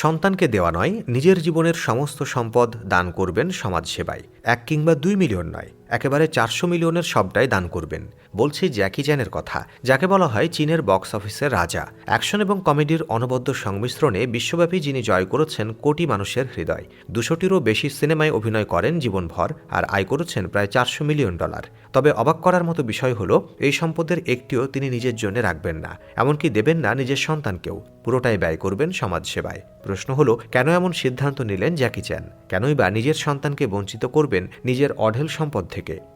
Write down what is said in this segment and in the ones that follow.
সন্তানকে দেওয়া নয়, নিজের জীবনের সমস্ত সম্পদ দান করবেন সমাজসেবায়। এক কিংবা দুই মিলিয়ন নয়। একেবারে চারশো মিলিয়নের সবটাই দান করবেন, বলছি জ্যাকি চ্যানের কথা, যাকে বলা হয় চীনের বক্স অফিসের রাজা। অ্যাকশন এবং কমেডির অনবদ্য সংমিশ্রণে বিশ্বব্যাপী যিনি জয় করেছেন কোটি মানুষের হৃদয়। দুশোটিরও বেশি সিনেমায় অভিনয় করেন জীবনভর আর আয় করেছেন প্রায় চারশো মিলিয়ন ডলার। তবে অবাক করার মতো বিষয় হলো, এই সম্পদের একটিও তিনি নিজের জন্য রাখবেন না, এমনকি দেবেন না নিজের সন্তানকেও। পুরোটাই ব্যয় করবেন সমাজসেবায় প্রশ্ন হলো, কেন এমন সিদ্ধান্ত নিলেন জ্যাকি চ্যান? কেনই বা নিজের সন্তানকে বঞ্চিত করবেন নিজের অঢেল সম্পদ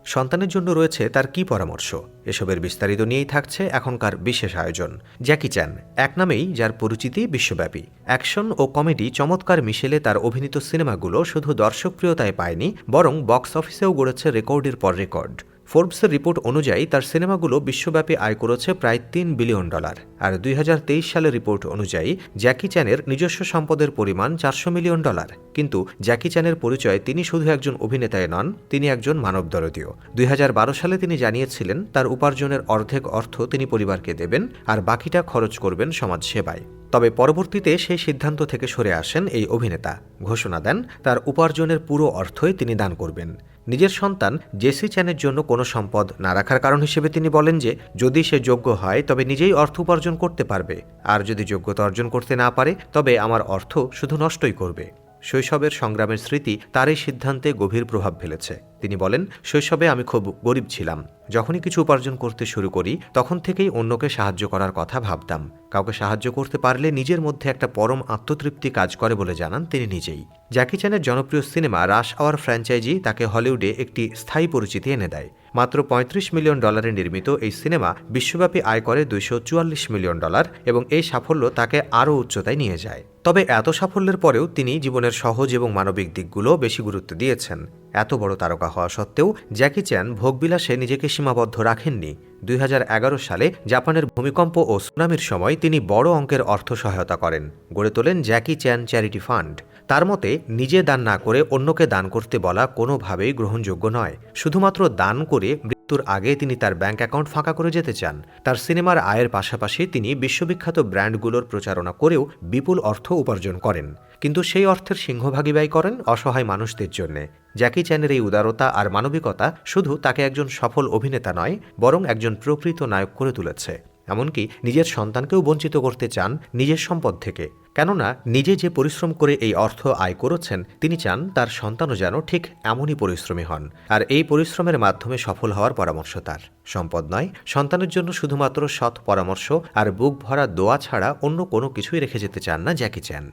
সন্তানের জন্য রয়েছে তার কি পরামর্শ? এসবের বিস্তারিত নিয়েই থাকছে এখনকার বিশেষ আয়োজন। জ্যাকি চ্যান, এক নামেই যার পরিচিতি বিশ্বব্যাপী। অ্যাকশন ও কমেডি চমৎকার মিশেলে তার অভিনীত সিনেমাগুলো শুধু দর্শকপ্রিয়তায় পায়নি, বরং বক্স অফিসেও গড়েছে রেকর্ডের পর রেকর্ড। ফোর্বসের রিপোর্ট অনুযায়ী তার সিনেমাগুলো বিশ্বব্যাপী আয় করেছে প্রায় তিন বিলিয়ন ডলার। আর দুই হাজার তেইশ সালের রিপোর্ট অনুযায়ী জ্যাকি চ্যানের নিজস্ব সম্পদের পরিমাণ চারশো মিলিয়ন ডলার। কিন্তু জ্যাকি চ্যানের পরিচয় তিনি শুধু একজন অভিনেতায় নন, তিনি একজন মানবদরদীয়। দুই হাজার বারো সালে তিনি জানিয়েছিলেন, তার উপার্জনের অর্ধেক অর্থ তিনি পরিবারকে দেবেন, আর বাকিটা খরচ করবেন সমাজসেবায়। তবে পরবর্তীতে সেই সিদ্ধান্ত থেকে সরে আসেন এই অভিনেতা। ঘোষণা দেন, তার উপার্জনের পুরো অর্থই তিনি দান করবেন। নিজের সন্তান জেসি চ্যানের জন্য কোনো সম্পদ না রাখার কারণ হিসেবে তিনি বলেন যে, যদি সে যোগ্য হয়, তবে নিজেই অর্থ উপার্জন করতে পারবে। আর যদি যোগ্যতা অর্জন করতে না পারে, তবে আমার অর্থ শুধু নষ্টই করবে। শৈশবের সংগ্রামের স্মৃতি তার এই সিদ্ধান্তে গভীর প্রভাব ফেলেছে। তিনি বলেন, শৈশবে আমি খুব গরিব ছিলাম। যখনই কিছু উপার্জন করতে শুরু করি, তখন থেকেই অন্যকে সাহায্য করার কথা ভাবতাম। কাউকে সাহায্য করতে পারলে নিজের মধ্যে একটা পরম আত্মতৃপ্তি কাজ করে বলে জানান তিনি নিজেই। জ্যাকি চ্যানের জনপ্রিয় সিনেমা রাশ আওয়ার ফ্র্যাঞ্চাইজি তাকে হলিউডে একটি স্থায়ী পরিচিতি এনে দেয়। মাত্র পঁয়ত্রিশ মিলিয়ন ডলারে নির্মিত এই সিনেমা বিশ্বব্যাপী আয় করে দুইশো চুয়াল্লিশ মিলিয়ন ডলার এবং এই সাফল্য তাকে আরও উচ্চতায় নিয়ে যায়। তবে এত সাফল্যের পরেও তিনি জীবনের সহজ এবং মানবিক দিকগুলো বেশি গুরুত্ব দিয়েছেন। এত বড় তারকা হওয়া সত্ত্বেও জ্যাকি চ্যান ভোগবিলাসে নিজেকে সীমাবদ্ধ রাখেননি। দুই হাজার এগারো সালে জাপানের ভূমিকম্প ও সুনামির সময় তিনি বড় অঙ্কের অর্থ সহায়তা করেন। গড়ে তোলেন জ্যাকি চ্যান চ্যারিটি ফান্ড। তার মতে, নিজে দান না করে অন্যকে দান করতে বলা কোনোভাবেই গ্রহণযোগ্য নয়। শুধুমাত্র দান করে মৃত্যুর আগে তিনি তার ব্যাংক অ্যাকাউন্ট ফাঁকা করে যেতে চান। তার সিনেমার আয়ের পাশাপাশি তিনি বিশ্ববিখ্যাত ব্র্যান্ডগুলোর প্রচারণা করেও বিপুল অর্থ উপার্জন করেন। কিন্তু সেই অর্থের সিংহভাগী ব্যয় করেন অসহায় মানুষদের জন্য। জ্যাকি চ্যানের এই উদারতা আর মানবিকতা শুধু তাকে একজন সফল অভিনেতা নয়, বরং একজন প্রকৃত নায়ক করে তুলেছে। এমনকি নিজের সন্তানকেও বঞ্চিত করতে চান নিজের সম্পদ থেকে। কেননা নিজে যে পরিশ্রম করে এই অর্থ আয় করেছেন, তিনি চান তার সন্তানও যেন ঠিক এমনই পরিশ্রমী হন। আর এই পরিশ্রমের মাধ্যমে সফল হওয়ার পরামর্শ তার। সম্পদ নয়, সন্তানের জন্য শুধুমাত্র সৎ পরামর্শ আর বুক ভরা দোয়া ছাড়া অন্য কোনো কিছুই রেখে যেতে চান না জ্যাকি চ্যান।